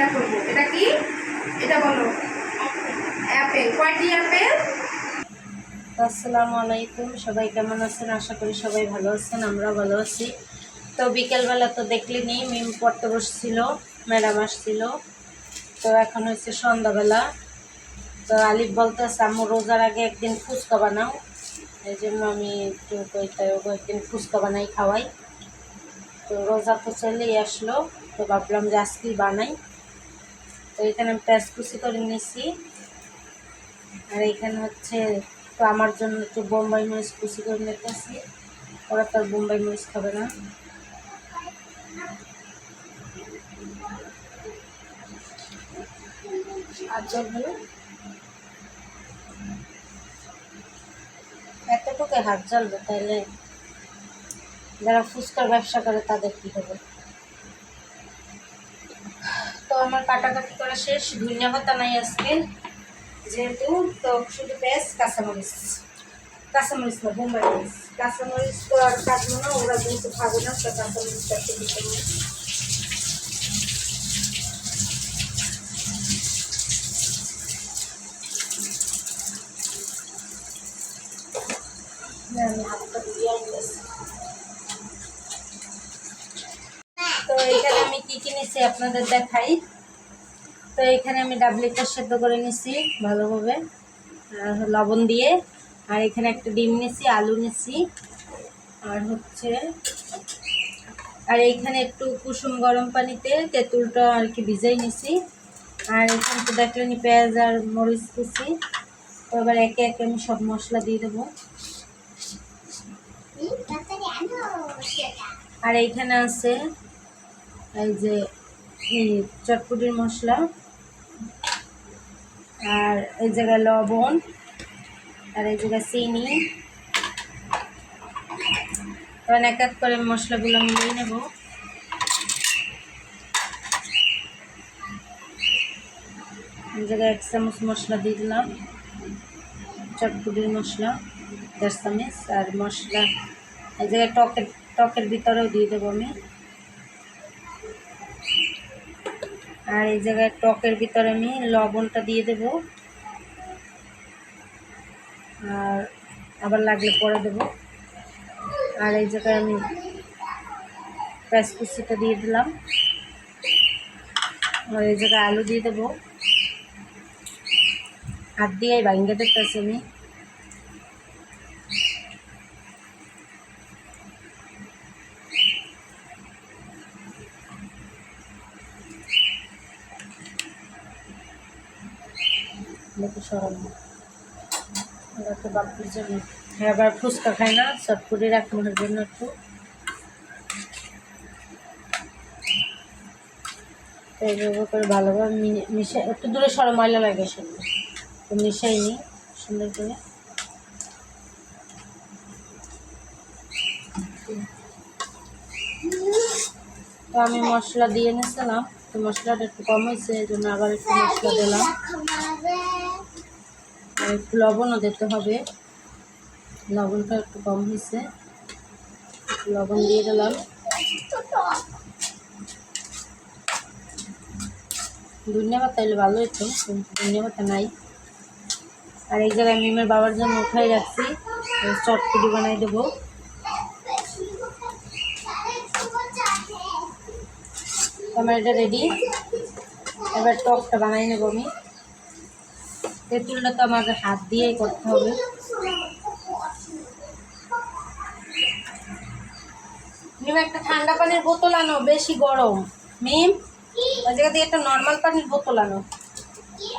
এটা করব। এটা কি? এটা বলো। অ্যাপেল। কয়টি অ্যাপেল? আসসালামু আলাইকুম সবাই কেমন আছেন? আশা করি সবাই ভালো আছেন আমরা ভালো আছি। তো বিকেলবেলা তো দেখলেনি, মিম পড়তে বসছিল, ম্যাডাম আসছিল। তো এখন হচ্ছে সন্ধ্যাবেলা। তো আলিফ বলতে আম্মু, রোজার আগে একদিন ফুচকা বানাও। এই জন্য আমি একটু একদিন ফুচকা বানাই, খাওয়াই। তো রোজা তো চলেই আসলো। তো ভাবলাম যে আজকেই বানাই। তো এখানে আমি পেঁয়াজ কুচি করে নিছি আর এখানে হচ্ছে তো আমার জন্য একটু বোম্বাই মরিচ কুচি করে নিতেছি ওরা তো আর বোম্বাই মরিচ খাবে না। আর জল হলো এতটুকু হাত জ্বলবে তাহলে যারা ফুচকার ব্যবসা করে তাদের কী হবে? আমার কাটাকাটি করা শেষ। ধনিয়া পাতা নাই আজকে, যেহেতু তো শুধু পেঁয়াজ, কাঁচামরিচ। কাঁচামরিচ না, বোম্বাই মরিচ কাঁচামরিচ তো আর কাটবো না, ওরা যেহেতু খাবে না, তো কাঁচামরিচটা একটু দিতে হবে। আমি তো এখানে আমি কি কিনেছি আপনাদের দেখাই। তো এখানে আমি ডাবলিটা সেদ্ধ করে নিছি ভালোভাবে, আর লবণ দিয়ে। আর এখানে একটা ডিম নিছি, আলু নিছি, আর হচ্ছে, আর এইখানে একটু কুসুম গরম পানিতে তেঁতুলটা আর কি ভিজাই নিছি। আর এখানে তো দেখলেনি পেঁয়াজ আর মরিচ কুচি তো এবার একে একে আমি সব মশলা দিয়ে দেবো। আর এইখানে আছে এই যে চটপুটির মশলা। আর এই জায়গায় লবণ, আর এই জায়গায় চিনি। এবার এক এক করে মশলাগুলো মিলিয়ে নেব। এই জায়গায় এক চামচ মশলা দিয়ে দিলাম। চটপুটির মশলা দশ চামচ, আর মশলা, এই জায়গায় টকের টকের ভিতরেও দিয়ে দেবো আমি। আর এই জায়গায় টকের ভিতরে আমি লবণটা দিয়ে দেব। আর আবার লাগলে পরে দেব। আর এই জায়গায় আমি পেঁয়াজ কুচিটা দিয়ে দিলাম। আর এই জায়গায় আলু দিয়ে দেবো। হাত দিয়েই ভাঙ্গে দেখতেছি আমি। দেখি সরম ওরা তো বাপুর জন্য হ্যাঁ আবার ফুচকা খায় না চটপুরি রাখানোর জন্য একটু। এইভাবে করে ভালোভাবে মিশে একটু দূরে সরম ময়লা লাগে তো মিশাই নিই সুন্দর করে। তো আমি মশলা দিয়ে নিয়েছিলাম তো মশলাটা একটু কম হয়েছে, এই জন্য আবার একটু মশলা দিলাম। আর একটু লবণও দিতে হবে। লবণটা একটু কম হয়েছে। লবণ দিয়ে দিলাম। ধনিয়া পাতা এলে ভালো হতো কিন্তু ধনিয়া পাতা নাই। আর এই জায়গায় মিমের বাবার জন্য উঠাই রাখছি। চটপুটি বানাই দেবো। আমার এটা রেডি এবার টকটা বানাই নেব আমি। তেঁতুলটা তো আমাকে হাত দিয়েই করতে হবে। একটা ঠান্ডা পানির বোতল আনো, বেশি গরম। মিম, ওই জায়গা দিয়ে একটা নর্মাল পানির বোতল আনো।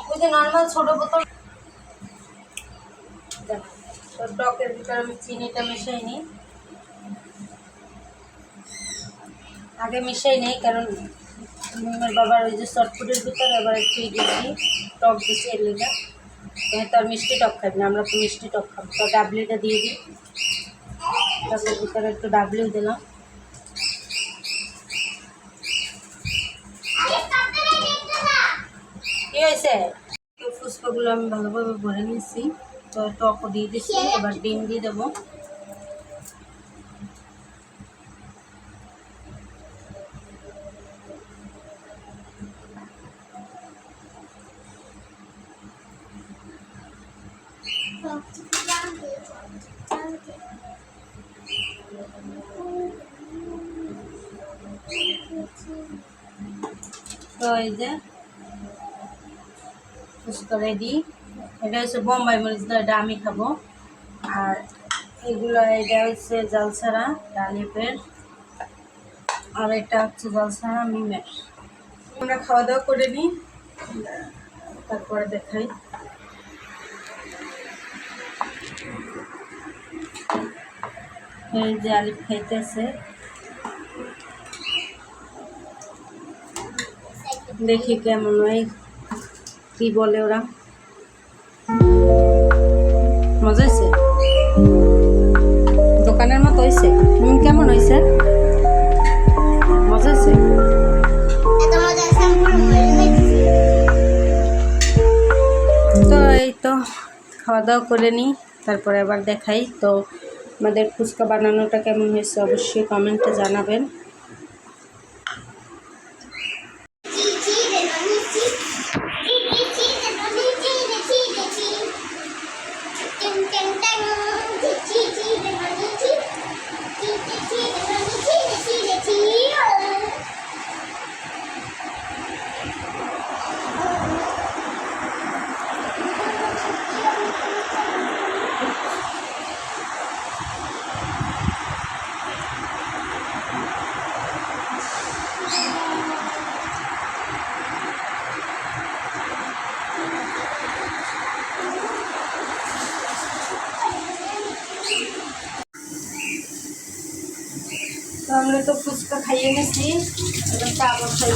ওই যে নর্মাল ছোট বোতল। টকের ভিতরে আমি চিনিটা মিশাই নিই। আগে মিশাই নেই, কারণ বাবার ওই যে চটপুটের ভিতরে, আবার একটু দিয়েছি টক দিয়েছি এর লেগে তো আর মিষ্টি টক খাবি না, আমরা তো মিষ্টি টক খাব। তো ডাবলিটা দিয়ে দিই। টকের ভিতরে একটু ডাবলিও দিলাম। কি হয়েছে? ফুচকাগুলো আমি ভালোভাবে ভরে নিয়েছি। তো টকও দিয়ে দিচ্ছি, এবার ডিম দিয়ে দেবো। তো এই যে রেডি এটা হচ্ছে বোম্বাই মরিচ এটা আমি খাব। আর এগুলো, এটা হচ্ছে জলসারা ডালিপের। আর এটা হচ্ছে জলসারা মিমের। আমরা খাওয়া দাওয়া করে নিই, তারপরে দেখাই। এই যে আলিফ খাইতেছে। দেখি কেমন হয় কি বলে ওরা। মজা হয়েছে? দোকানের মতো হয়েছে? কেমন হয়েছে? মজা হয়েছে? তো এই তো খাওয়া দাওয়া করে নিই তারপরে আবার দেখাই। তো আমাদের ফুচকা বানানোটা কেমন হয়েছে অবশ্যই কমেন্টে জানাবেন। আমরা তো ফুচকা খাইয়ে গেছি, এবার চা বসাই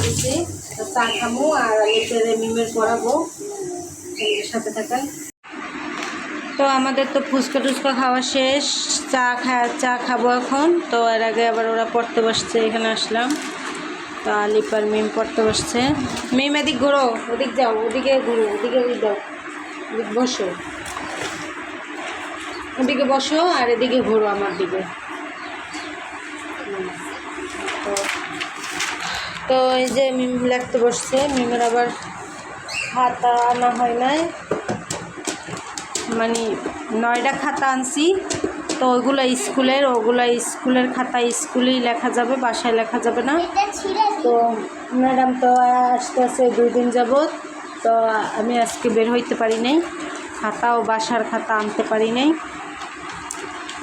তো চা খামো আর আমি মিমের পড়াবো সাথে থাকেন তো আমাদের তো ফুচকা টুচকা খাওয়া শেষ, চা খা, চা খাব এখন। তো এর আগে আবার ওরা পড়তে বসছে, এখানে আসলাম। তো আলিপ আর মিম পড়তে বসছে। মিম, এদিক ঘুরো, ওদিক যাও, ওদিকে ঘুরো, ওদিকে ওদিক যাও। ওদিক বসো। ওদিকে বসো আর এদিকে ঘুরো আমার দিকে হুম। তো তো এই যে মিম লিখতে বসছে, মিমের আবার খাতা আনা হয় নাই। মানে নয়টা খাতা আনছি, তো ওইগুলো স্কুলের, ওগুলো স্কুলের খাতা স্কুলেই লেখা যাবে, বাসায় লেখা যাবে না। তো ম্যাডাম তো আসতে আসতে দুই দিন যাবৎ, তো আমি আজকে বের হইতে পারি নাই খাতা ও বাসার খাতা আনতে পারি নাই।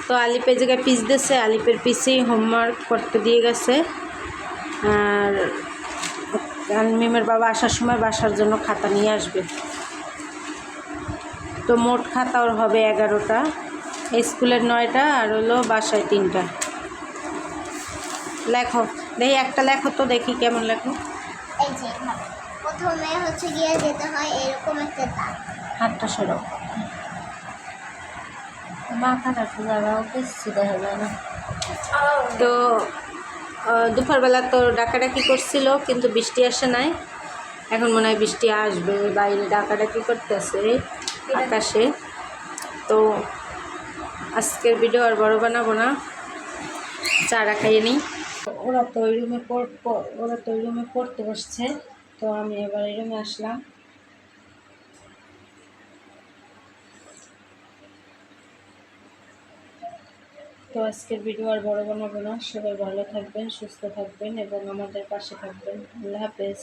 তো আলিপের জায়গায় পিস দিয়েছে, আলিপের পিসেই হোমওয়ার্ক করতে দিয়ে গেছে। আর মিমের বাবা আসার সময় বাসার জন্য খাতা নিয়ে আসবে। তো মোট খাতা ওর হবে এগারোটা স্কুলের নয়টা আর হলো বাসায় তিনটা। লেখো দেখি একটা লেখো তো দেখি কেমন লেখো। এই যে ভালো। প্রথমে হচ্ছে গিয়ে যেতে হয় এরকম একটা দাগ। হাতটা সরো মাথা রাখো জায়গাও কিছু দেখা যায় না। তো দুপুরবেলা তো ডাকাডাকি করছিল, কিন্তু বৃষ্টি আসে নাই। এখন মনে হয় বৃষ্টি আসবে বাইরে ডাকাডাকি করতেছে আকাশে। তো আজকের ভিডিও আর বড় বানাবো না। চারা খাইয়ে নিই। ওরা তো ওই রুমে ওরা তো ওই রুমে পড়তে বসছে, তো আমি এবার এই রুমে আসলাম। তো আজকের ভিডিও আর বড় বানাবো না। সবাই ভালো থাকবেন, সুস্থ থাকবেন এবং আমাদের পাশে থাকবেন। আল্লাহ হাফেজ।